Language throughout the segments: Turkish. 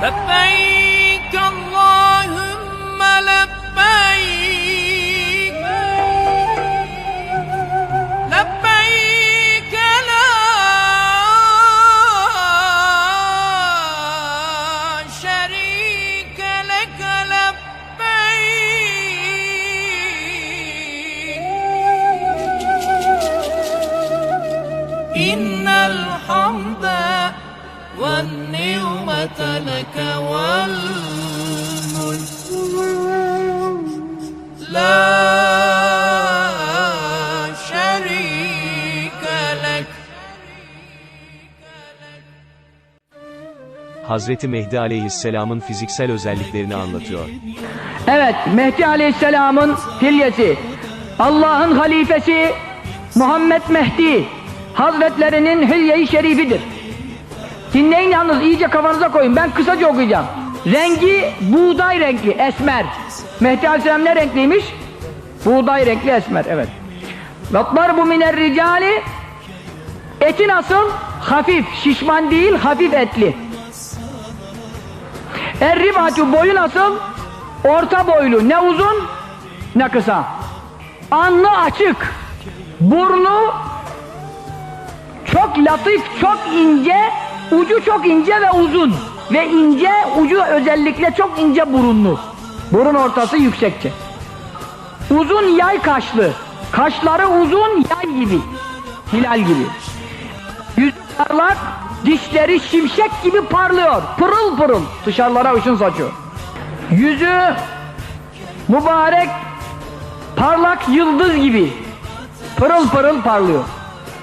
Peppa! لك والملك لا شريك لك Hazreti Mehdi aleyhisselamın fiziksel özelliklerini anlatıyor. Evet, Mehdi Aleyhisselam'ın hilyesi, Allah'ın halifesi Muhammed Mehdi Hazretlerinin hilye-i şerifidir. Dinleyin yalnız iyice kafanıza koyun. Ben kısaca okuyacağım. Rengi buğday renkli, esmer. Mehdi Aleyhisselam ne renkliymiş? Buğday renkli esmer, evet. Vatlar bu miner ricali Eti nasıl? Hafif, şişman değil, hafif etli. Erribatu boyu nasıl? Orta boylu, ne uzun ne kısa. Alnı açık, burnu çok latif, çok ince, ucu çok ince ve uzun. Ve ince, ucu özellikle çok ince burunlu. Burun ortası yüksekçe. Uzun yay kaşlı, kaşları uzun yay gibi, hilal gibi. Yüzü parlak, dişleri şimşek gibi parlıyor. Pırıl pırıl dışarılara ışın saçıyor. Yüzü mübarek, parlak yıldız gibi. Pırıl pırıl parlıyor.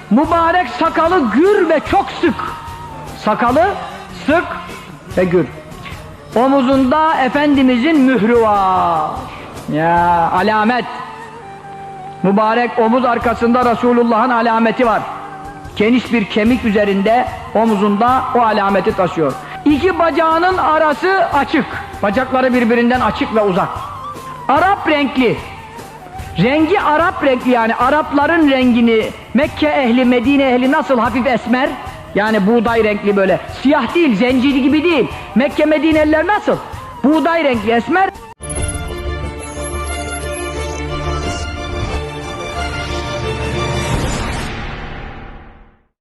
Mübarek sakalı gür ve çok sık. Sakalı sık ve gür. Omuzunda Efendimizin mührü var. Ya alamet. Mübarek omuz arkasında Resulullah'ın alameti var. Geniş bir kemik üzerinde omuzunda o alameti taşıyor. İki bacağının arası açık. Bacakları birbirinden açık ve uzak. Arap renkli. Rengi Arap renkli yani Arapların rengini Mekke ehli, Medine ehli nasıl hafif esmer? Yani buğday renkli böyle. Siyah değil, zencili gibi değil. Mekke Medineliler nasıl? Buğday renkli esmer.